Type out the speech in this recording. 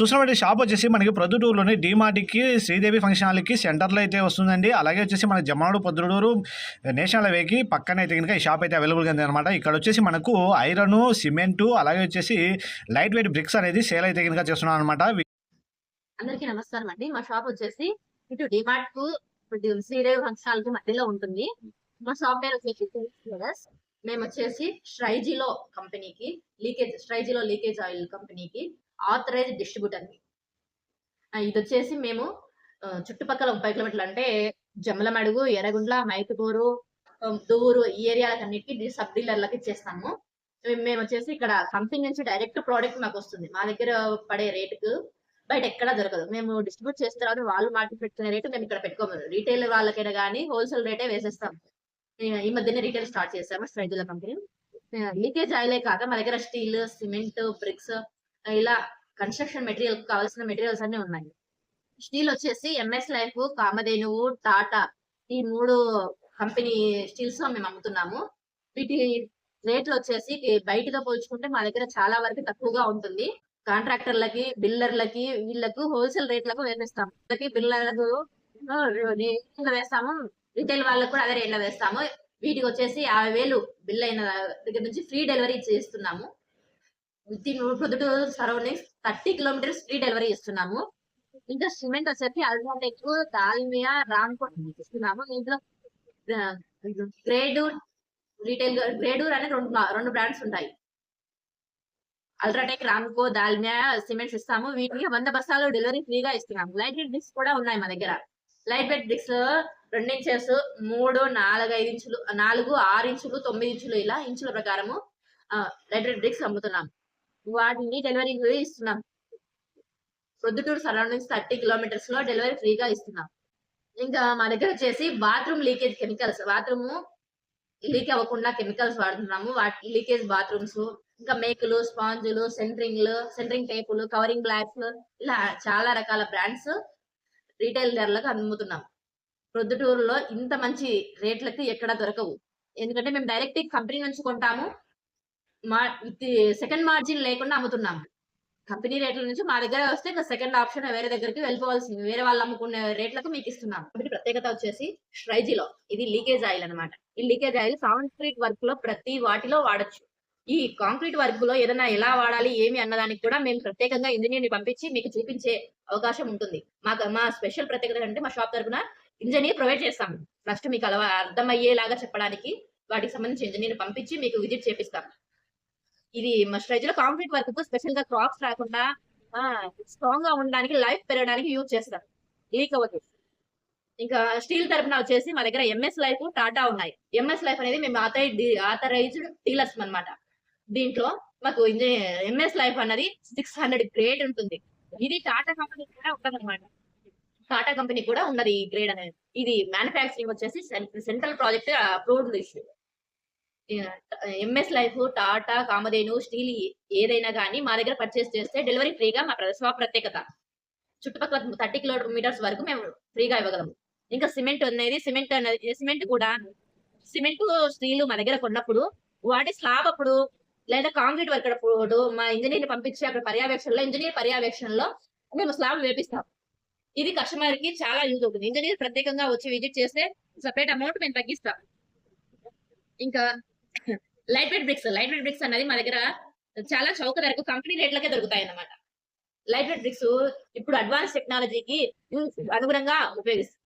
చూసినటువంటి షాప్ వచ్చేసి మనకి ప్రొద్దుటూరులోని డిమార్ట్కి శ్రీదేవి ఫంక్షన్ హాల్కి సెంటర్లో అయితే వస్తుందండి. అలాగే వచ్చేసి మన జమ్మనాడు పొద్దుటూరు eh, నేషనల్ హైవేకి పక్కన అయితే కనుక ఈ షాప్ అయితే అవైలబుల్గా ఉంది అనమాట ఇక్కడ వచ్చేసి మనకు ఐరన్ సిమెంటు అలాగే వచ్చేసి లైట్ వెయిట్ బ్రిక్స్ అనేది సేల్ అయితే కనుక చేస్తున్నాం అనమాట అందరికీ నమస్కారం అండి. మా షాప్ వచ్చేసి ఇటు డిమార్ట్కు శ్రీదేవి ఫంక్షన్కి మధ్యలో ఉంటుంది. మా షాప్ పేరు వచ్చేసి బ్రదర్స్ మేము వచ్చేసి స్ట్రైజిలో కంపెనీకి లీకేజ్ స్ట్రైజిలో లీకేజ్ ఆయిల్ కంపెనీకి ఆథరైజ్ డిస్ట్రిబ్యూటర్ ఇది వచ్చేసి మేము చుట్టుపక్కల ముప్పై కిలోమీటర్లు అంటే జమ్మలమడుగు ఎర్రగుండ్ల మైతుకూరు దూరు దువ్వూరు ఈ ఏరియాలకన్నిటికీ సబ్ డీలర్లకు ఇచ్చేస్తాము. మేము- మేము వచ్చేసి ఇక్కడ కంపెనీ నుంచి డైరెక్ట్ ప్రోడక్ట్ మాకు వస్తుంది మా దగ్గర పడే రేటుకు బయట ఎక్కడ దొరకదు. మేము డిస్ట్రిబ్యూట్ చేసిన తర్వాత వాళ్ళు మార్కెట్ పెట్టుకునే రేటు మేము ఇక్కడ పెట్టుకోము. రీటైల్ వాళ్ళకైనా కానీ హోల్సేల్ రేటే వేసేస్తాం ఈ- ఈ మధ్యనే రీటైల్ స్టార్ట్ చేసాము స్ట్రైజుల కంపెనీ. లీకేజ్ ఆయిలే కాక మా దగ్గర స్టీల్ సిమెంట్ బ్రిక్స్ ఇలా కన్స్ట్రక్షన్ మెటీరియల్ కావాల్సిన మెటీరియల్స్ అన్ని ఉన్నాయి. స్టీల్ వచ్చేసి ఎంఎస్ లైఫ్ కామధేనువు టాటా ఈ మూడు కంపెనీ స్టీల్స్ మేము అమ్ముతున్నాము. వీటి రేట్లు వచ్చేసి బయటతో పోల్చుకుంటే మా దగ్గర చాలా వరకు తక్కువగా ఉంటుంది. కాంట్రాక్టర్లకి బిల్లర్లకి వీళ్ళకు హోల్సేల్ రేట్లకు వేసేస్తాము. వీళ్ళకి బిల్లర్లకు వేస్తాము. రిటైల్ వాళ్ళకు కూడా అదే రేట్లో వేస్తాము. వీటికి వచ్చేసి యాభై వేలు బిల్ అయిన దగ్గర నుంచి ఫ్రీ డెలివరీ చేస్తున్నాము within Proddatur surroundings thirty kilometres free delivery ఇస్తున్నాము. ఇంకా సిమెంట్ వచ్చేసి అల్ట్రాటెక్ దాల్మియా రామ్కోట్ ఇస్తున్నాము. ఇందులో గ్రేడూర్ రీటైల్ గ్రేడూర్ అనే రెండు రెండు బ్రాండ్స్ ఉంటాయి. అల్ట్రాటెక్ రామ్కో దాల్మియా సిమెంట్స్ ఇస్తాము. వీటికి వంద బస్తాలు డెలివరీ ఫ్రీగా ఇస్తున్నాము. లైట్ వెయిట్ బ్రిక్స్ కూడా ఉన్నాయి మా దగ్గర. లైట్ వెయిట్ బ్రిక్స్ రెండు ఇంచెస్ మూడు నాలుగు ఐదు ఇంచులు నాలుగు ఆరు ఇంచులు తొమ్మిది ఇంచులు ఇలా ఇంచుల ప్రకారము లైట్ వెయిట్ బ్రిక్స్ అమ్ముతున్నాం వాటిని డెలివరీ ఫ్రీ ఇస్తున్నాం. ప్రొద్దుటూరు సరౌండింగ్స్ థర్టీ కిలోమీటర్స్లో డెలివరీ ఫ్రీగా ఇస్తున్నాం. ఇంకా మా దగ్గర వచ్చేసి bathroom leakage chemicals bathroom leak అవ్వకుండా కెమికల్స్ వాడుతున్నాము. వాటి లీకేజ్ బాత్రూమ్స్ ఇంకా మేకులు స్పాంజులు సెంట్రింగ్లు సెంట్రింగ్ టేపులు కవరింగ్ బ్లాక్స్ ఇలా చాలా రకాల బ్రాండ్స్ రీటైలర్లకు ధరలకు అమ్ముతున్నాం. ప్రొద్దుటూరులో ఇంత మంచి రేట్లకి ఎక్కడ దొరకవు. ఎందుకంటే మేము డైరెక్ట్ కంపెనీ నుంచి కొంటాము. మా సెకండ్ మార్జిన్ లేకుండా అమ్ముతున్నాము కంపెనీ రేట్ల నుంచి మా దగ్గర వస్తే ఇంకా సెకండ్ ఆప్షన్ వేరే దగ్గరికి వెళ్ళిపోవాల్సింది. వేరే వాళ్ళు అమ్ముకునే రేట్లకు మీకు ఇస్తున్నాం. కాబట్టి ప్రత్యేకత వచ్చేసి స్ట్రైజిలో ఇది లీకేజ్ ఆయిల్ అన్నమాట. ఈ లీకేజ్ ఆయిల్ కాంక్రీట్ వర్క్లో ప్రతి వాటిలో వాడొచ్చు. ఈ కాంక్రీట్ వర్క్లో ఏదైనా ఎలా వాడాలి ఏమి అన్నదానికి కూడా మేము ప్రత్యేకంగా ఇంజనీర్ని పంపించి మీకు చూపించే అవకాశం ఉంటుంది. మాకు మా స్పెషల్ ప్రత్యేకత అంటే మా షాప్ తరఫున ఇంజనీర్ ప్రొవైడ్ చేస్తాం. ఫస్ట్ మీకు అలవా అర్థమయ్యేలాగా చెప్పడానికి వాటికి సంబంధించి ఇంజనీర్ పంపించి మీకు విజిట్ చేపిస్తాం. ఇది మా లో కాంక్రీట్ వర్క్ స్పెషల్గా క్రాప్స్ రాకుండా స్ట్రాంగ్గా ఉండడానికి లైఫ్ పెరగడానికి యూజ్ చేస్తారు. లీక్ అవ్వదు. ఇంకా స్టీల్ తరపున వచ్చేసి మా దగ్గర ఎంఎస్ లైఫ్ టాటా ఉన్నాయి. ఎంఎస్ లైఫ్ అనేది మేము ఆథరైజ్డ్ డీలర్స్ అన్నమాట. దీంట్లో మాకు ఎంఎస్ లైఫ్ అన్నది సిక్స్ హండ్రెడ్ గ్రేడ్ ఉంటుంది. ఇది టాటా కంపెనీ కూడా ఉంటుంది అనమాట టాటా కంపెనీ కూడా ఉన్నది ఈ గ్రేడ్ అనేది. ఇది మ్యానుఫ్యాక్చరింగ్ వచ్చేసి central project approved issue M S life Tata Kamadhenu steel ఏదైనా కానీ మా దగ్గర పర్చేస్ చేస్తే డెలివరీ ఫ్రీగా మా ప్రదర్శన ప్రత్యేకత. చుట్టుపక్కల థర్టీ కిలోమీటర్స్ వరకు మేము ఫ్రీగా ఇవ్వగలము. ఇంకా సిమెంట్ అనేది సిమెంట్ అనేది సిమెంట్ కూడా సిమెంట్ స్టీల్ మా దగ్గర కొన్నప్పుడు వాటి స్లాబ్ అప్పుడు లేదా కాంక్రీట్ వర్క్ అప్పుడు మా ఇంజనీర్ పంపించి అక్కడ పర్యవేక్షణలో ఇంజనీర్ పర్యవేక్షణలో మేము స్లాబ్ వేపిస్తాం. ఇది కస్టమర్కి చాలా యూజ్ అవుతుంది. ఇంజనీర్ ప్రత్యేకంగా వచ్చి విజిట్ చేస్తే సపరేట్ అమౌంట్ మేము తగ్గిస్తాం. ఇంకా light weight bricks light weight bricks అనేది మా దగ్గర చాలా చౌక ధరకు కంపెనీ రేట్లకే దొరుకుతాయి అన్నమాట. లైట్ వెయిట్ బ్రిక్స్ ఇప్పుడు అడ్వాన్స్ టెక్నాలజీకి అనుగుణంగా ఉపయోగిస్తుంది